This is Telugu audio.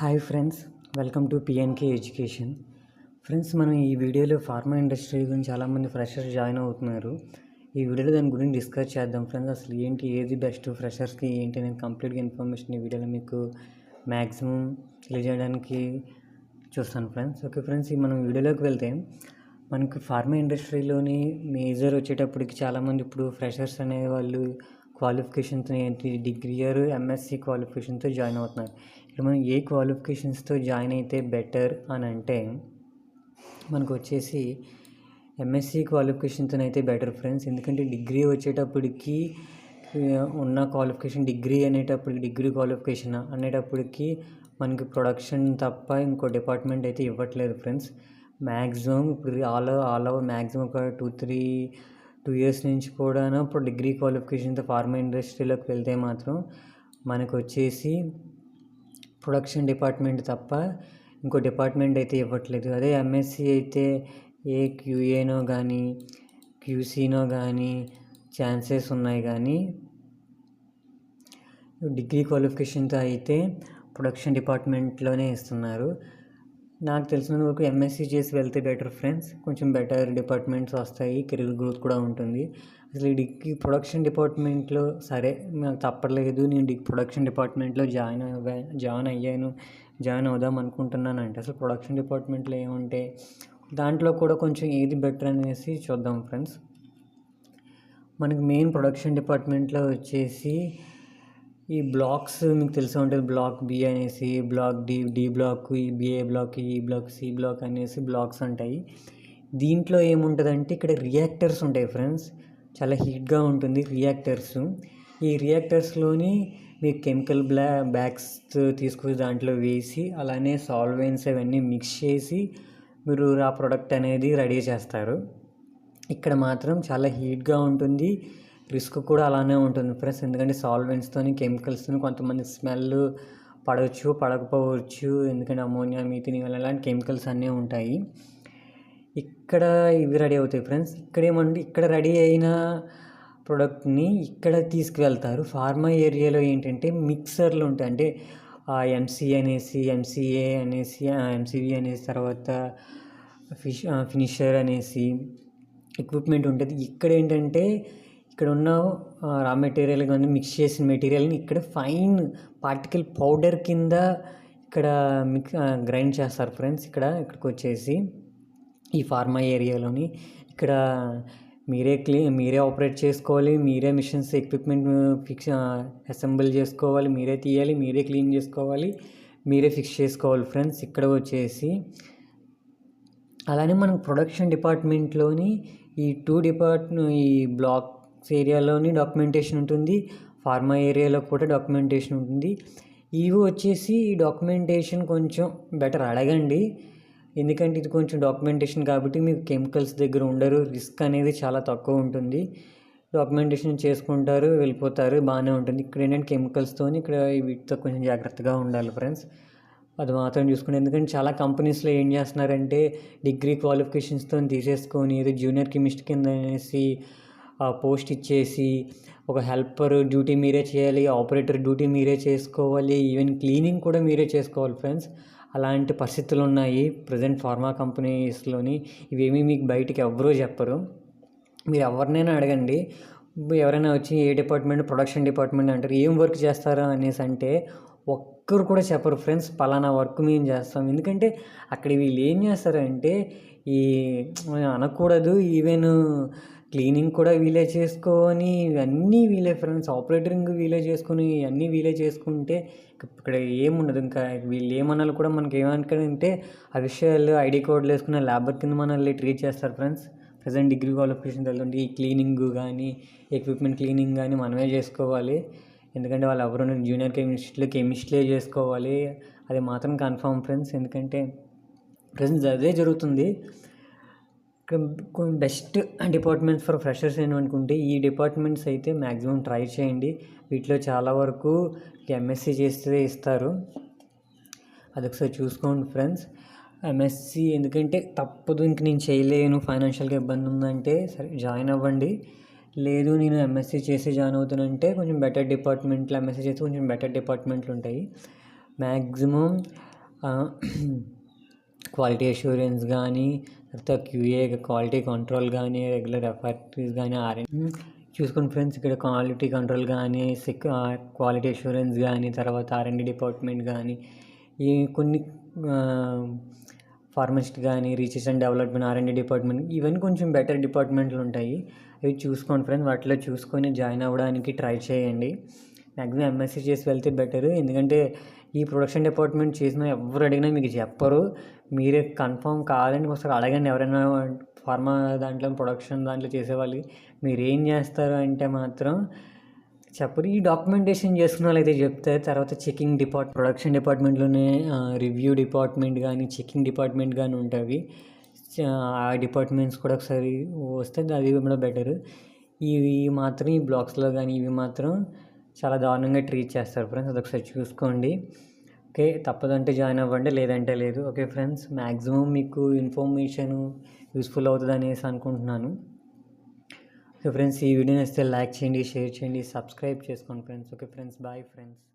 Hi friends welcome to PNK education friends మనం ఈ వీడియోలో ఫార్మా ఇండస్ట్రీ గురించి చాలామంది ఫ్రెషర్స్ జాయిన్ అవుతున్నారు. ఈ వీడియోలో దాని గురించి డిస్కస్ చేద్దాం. ఫ్రెండ్స్ అసలు ఏంటి ఏది బెస్ట్ ఫ్రెషర్స్కి ఏంటి అనేది కంప్లీట్గా ఇన్ఫర్మేషన్ ఈ వీడియోలో మీకు మ్యాక్సిమం తెలియజేయడానికి చూస్తాను ఫ్రెండ్స్ ఓకే ఫ్రెండ్స్ ఈ మనం వీడియోలోకి వెళ్తే మనకి ఫార్మా ఇండస్ట్రీలోని మేజర్ వచ్చేటప్పటికి చాలామంది ఇప్పుడు ఫ్రెషర్స్ అనే వాళ్ళు క్వాలిఫికేషన్తో ఏంటి డిగ్రీ ఇయర్ ఎంఎస్సి క్వాలిఫికేషన్తో జాయిన్ అవుతున్నారు. ఇక్కడ మనం ఏ క్వాలిఫికేషన్స్తో జాయిన్ అయితే బెటర్ అని అంటే మనకు వచ్చేసి ఎంఎస్సి క్వాలిఫికేషన్తో అయితే బెటర్ ఫ్రెండ్స్. ఎందుకంటే డిగ్రీ వచ్చేటప్పటికి ఉన్న క్వాలిఫికేషన్ డిగ్రీ అనేటప్పటికి డిగ్రీ క్వాలిఫికేషన్ అనేటప్పటికి మనకి ప్రొడక్షన్ తప్ప ఇంకో డిపార్ట్మెంట్ అయితే ఇవ్వట్లేదు ఫ్రెండ్స్. మ్యాక్సిమం ఇప్పుడు ఆల్ ఆల్ ఓవర్ మ్యాక్సిమం ఒక టూ త్రీ టూ ఇయర్స్ నుంచి కూడా ఇప్పుడు డిగ్రీ క్వాలిఫికేషన్తో ఫార్మా ఇండస్ట్రీలోకి వెళ్తే మాత్రం మనకు వచ్చేసి ప్రొడక్షన్ డిపార్ట్మెంట్ తప్ప ఇంకో డిపార్ట్మెంట్ అయితే ఇవ్వట్లేదు. అదే ఎంఎస్సి అయితే ఏ క్యూఏనో కానీ క్యూసీనో కానీ ఛాన్సెస్ ఉన్నాయి కానీ డిగ్రీ క్వాలిఫికేషన్తో అయితే ప్రొడక్షన్ డిపార్ట్మెంట్లోనే ఇస్తున్నారు. నాకు తెలిసినంత వరకు ఎంఎస్సీ చేసి వెళ్తే బెటర్ ఫ్రెండ్స్ కొంచెం బెటర్ డిపార్ట్మెంట్స్ వస్తాయి కెరీర్ గ్రోత్ కూడా ఉంటుంది. అసలు ఈ డిగ్రీ ప్రొడక్షన్ డిపార్ట్మెంట్లో సరే నాకు తప్పట్లేదు నేను డిగ్ ప్రొడక్షన్ డిపార్ట్మెంట్లో జాయిన్ అవ్వా జాయిన్ అయ్యాను జాయిన్ అవుదాం అనుకుంటున్నాను అంటే అసలు ప్రొడక్షన్ డిపార్ట్మెంట్లో ఏముంటే దాంట్లో కూడా కొంచెం ఏది బెటర్ అనేసి చూద్దాం ఫ్రెండ్స్ మనకి మెయిన్ ప్రొడక్షన్ డిపార్ట్మెంట్లో వచ్చేసి ఈ బ్లాక్స్ మీకు తెలిసే ఉంటుంది. బ్లాక్ బి అనేసి block D D block E BA block E block C block అనేసి బ్లాక్స్ ఉంటాయి. దీంట్లో ఏముంటుందంటే ఇక్కడ రియాక్టర్స్ ఉంటాయి ఫ్రెండ్స్. చాలా హీట్గా ఉంటుంది రియాక్టర్స్. ఈ రియాక్టర్స్లోని మీ కెమికల్ బ్లా బ్యాగ్స్ తీసుకొచ్చి దాంట్లో వేసి అలానే సాల్వెన్స్ అవన్నీ మిక్స్ చేసి మీరు ఆ ప్రోడక్ట్ అనేది రెడీ చేస్తారు. ఇక్కడ మాత్రం చాలా హీట్గా ఉంటుంది. రిస్క్ కూడా అలానే ఉంటుంది ఫ్రెండ్స్. ఎందుకంటే సాల్వెంట్స్తోని కెమికల్స్తో కొంతమంది స్మెల్ పడవచ్చు పడకపోవచ్చు. ఎందుకంటే అమోనియా మీథిన్ ఇలాంటి కెమికల్స్ అన్నీ ఉంటాయి. ఇక్కడ ఇవి రెడీ అవుతాయి ఫ్రెండ్స్. ఇక్కడ ఏమంటే ఇక్కడ రెడీ అయిన ప్రోడక్ట్ని ఇక్కడ తీసుకువెళ్తారు. ఫార్మా ఏరియాలో ఏంటంటే మిక్సర్లు ఉంటాయి. అంటే ఎంసీ అనేసి ఎంసీఏ అనేసి ఎంసీవి అనేసి తర్వాత ఫిష్ ఫినిషర్ అనేసి ఎక్విప్మెంట్ ఉంటుంది. ఇక్కడ ఏంటంటే ఇక్కడ ఉన్న రా మెటీరియల్ కానీ మిక్స్ చేసిన మెటీరియల్ని ఇక్కడ ఫైన్ పార్టికల్ పౌడర్ కింద ఇక్కడ మిక్స్ గ్రైండ్ చేస్తారు ఫ్రెండ్స్ ఇక్కడ ఇక్కడికి వచ్చేసి ఈ ఫార్మా ఏరియాలోని ఇక్కడ మీరే క్లీ మీరే ఆపరేట్ చేసుకోవాలి మీరే మిషన్స్ ఎక్విప్మెంట్ ఫిక్స్ అసెంబుల్ చేసుకోవాలి మీరే తీయాలి మీరే క్లీన్ చేసుకోవాలి మీరే ఫిక్స్ చేసుకోవాలి ఫ్రెండ్స్ ఇక్కడ వచ్చేసి అలానే మనం ప్రొడక్షన్ డిపార్ట్మెంట్లోని ఈ టూ డిపార్ట్ ఈ బ్లాక్ ఏరియాలోని డాక్యుమెంటేషన్ ఉంటుంది ఫార్మా ఏరియాలో కూడా డాక్యుమెంటేషన్ ఉంటుంది. ఇవి వచ్చేసి ఈ డాక్యుమెంటేషన్ కొంచెం బెటర్ అడగండి. ఎందుకంటే ఇది కొంచెం డాక్యుమెంటేషన్ కాబట్టి మీకు కెమికల్స్ దగ్గర ఉండరు రిస్క్ అనేది చాలా తక్కువ ఉంటుంది. డాక్యుమెంటేషన్ చేసుకుంటారు వెళ్ళిపోతారు బాగానే ఉంటుంది. ఇక్కడ ఏంటంటే కెమికల్స్తోని ఇక్కడ వీటితో కొంచెం జాగ్రత్తగా ఉండాలి ఫ్రెండ్స్. అది మాత్రం చూసుకుని ఎందుకంటే చాలా కంపెనీస్లో ఏం చేస్తున్నారంటే డిగ్రీ క్వాలిఫికేషన్స్తో తీసేసుకొని ఏదో జూనియర్ కెమిస్ట్ కింద అనేసి పోస్ట్ ఇచ్చేసి ఒక హెల్పర్ డ్యూటీ మీరే చేయాలి ఆపరేటర్ డ్యూటీ మీరే చేసుకోవాలి ఈవెన్ క్లీనింగ్ కూడా మీరే చేసుకోవాలి ఫ్రెండ్స్. అలాంటి పరిస్థితులు ఉన్నాయి ప్రజెంట్ ఫార్మా కంపెనీస్లోని. ఇవేమీ మీకు బయటికి ఎవ్వరూ చెప్పరు. మీరు ఎవరినైనా అడగండి. ఎవరైనా వచ్చి ఏ డిపార్ట్మెంట్ ప్రొడక్షన్ డిపార్ట్మెంట్ అంటారు ఏం వర్క్ చేస్తారా అనేసి అంటే ఒక్కరు కూడా చెప్పరు ఫ్రెండ్స్. పలానా వర్క్ మేము చేస్తాం. ఎందుకంటే అక్కడ వీళ్ళు ఏం చేస్తారంటే ఈ అనకూడదు ఈవెన్ క్లీనింగ్ కూడా వీలే చేసుకొని ఇవన్నీ వీలే ఫ్రెండ్స్. ఆపరేటరింగ్ వీలే చేసుకొని అన్నీ వీలే చేసుకుంటే ఇక్కడ ఏముండదు. ఇంకా వీళ్ళు ఏమనాలి కూడా మనకి ఏమనుకుంటే ఆ విషయాలు ఐడి కోడ్లు వేసుకున్న లేబర్ కింద మనల్ని ట్రీట్ చేస్తారు ఫ్రెండ్స్. ప్రజెంట్ డిగ్రీ క్వాలిఫికేషన్ తల్లి ఈ క్లీనింగ్ కానీ ఎక్విప్మెంట్ క్లీనింగ్ కానీ మనమే చేసుకోవాలి. ఎందుకంటే వాళ్ళు ఎవరు జూనియర్ కెమిస్ట్లు కెమిస్ట్లే చేసుకోవాలి. అది మాత్రం కన్ఫర్మ్ ఫ్రెండ్స్. ఎందుకంటే ప్రజెంట్ అదే జరుగుతుంది. బెస్ట్ డిపార్ట్మెంట్స్ ఫర్ ఫ్రెషర్స్ ఏమనుకుంటే ఈ డిపార్ట్మెంట్స్ అయితే మ్యాక్సిమం ట్రై చేయండి. వీటిలో చాలా వరకు ఎంఎస్సి చేస్తే ఇస్తారు. అది ఒకసారి చూసుకోండి ఫ్రెండ్స్. ఎంఎస్సి ఎందుకంటే తప్పదు ఇంక నేను చేయలేను. ఫైనాన్షియల్గా ఇబ్బంది ఉందంటే సరే జాయిన్ అవ్వండి. లేదు నేను ఎంఎస్సీ చేసి జాయిన్ అవుతానంటే కొంచెం బెటర్ డిపార్ట్మెంట్లో ఎంఎస్సీ చేస్తే కొంచెం బెటర్ డిపార్ట్మెంట్లు ఉంటాయి. మ్యాక్సిమం క్వాలిటీ అష్యూరెన్స్ కానీ తర్వాత క్యూఏ క్వాలిటీ కంట్రోల్ కానీ రెగ్యులర్ ఎఫర్టీస్ కానీ ఆర్ చూసుకోండి ఫ్రెండ్స్ ఇక్కడ క్వాలిటీ కంట్రోల్ కానీ సెక్ క్వాలిటీ అష్యూరెన్స్ కానీ తర్వాత ఆర్ఎండి డిపార్ట్మెంట్ కానీ ఈ కొన్ని ఫార్మసిస్ట్ కానీ research and development R and D department ఇవన్నీ కొంచెం బెటర్ డిపార్ట్మెంట్లు ఉంటాయి. అవి చూసుకోండి ఫ్రెండ్స్ వాటిలో చూసుకొని జాయిన్ అవ్వడానికి ట్రై చేయండి. మ్యాక్సిమం ఎంఎస్సీ చేసి వెళ్తే బెటర్ ఎందుకంటే ఈ ప్రొడక్షన్ డిపార్ట్మెంట్ చేసిన ఎవరు అడిగినా మీకు చెప్పరు. మీరే కన్ఫర్మ్ కావాలని ఒకసారి అడగండి ఎవరైనా ఫార్మా దాంట్లో ప్రొడక్షన్ దాంట్లో చేసేవాళ్ళు మీరు ఏం చేస్తారు అంటే మాత్రం చెప్పరు. ఈ డాక్యుమెంటేషన్ చేసుకున్న వాళ్ళు అయితే చెప్తారు. తర్వాత చెకింగ్ డిపార్ట్ ప్రొడక్షన్ డిపార్ట్మెంట్లోనే రివ్యూ డిపార్ట్మెంట్ కానీ చెకింగ్ డిపార్ట్మెంట్ కానీ ఉంటుంది ఆ డిపార్ట్మెంట్స్ కూడా ఒకసారి వస్తే అది కూడా బెటరు ఇవి మాత్రం ఈ బ్లాక్స్లో కానీ ఇవి మాత్రం చాలా దారుణంగా ట్రీట్ చేస్తారు ఫ్రెండ్స్ అదొకసారి చూసుకోండి. ఓకే తప్పదంటే జాయిన్ అవ్వండి లేదంటే లేదు. ఓకే ఫ్రెండ్స్ మ్యాక్సిమం మీకు ఇన్ఫర్మేషన్ యూస్ఫుల్ అవుతుంది అనేసి అనుకుంటున్నాను. ఓకే ఫ్రెండ్స్ ఈ వీడియోని వస్తే లైక్ చేయండి షేర్ చేయండి సబ్స్క్రైబ్ చేసుకోండి friends okay friends bye friends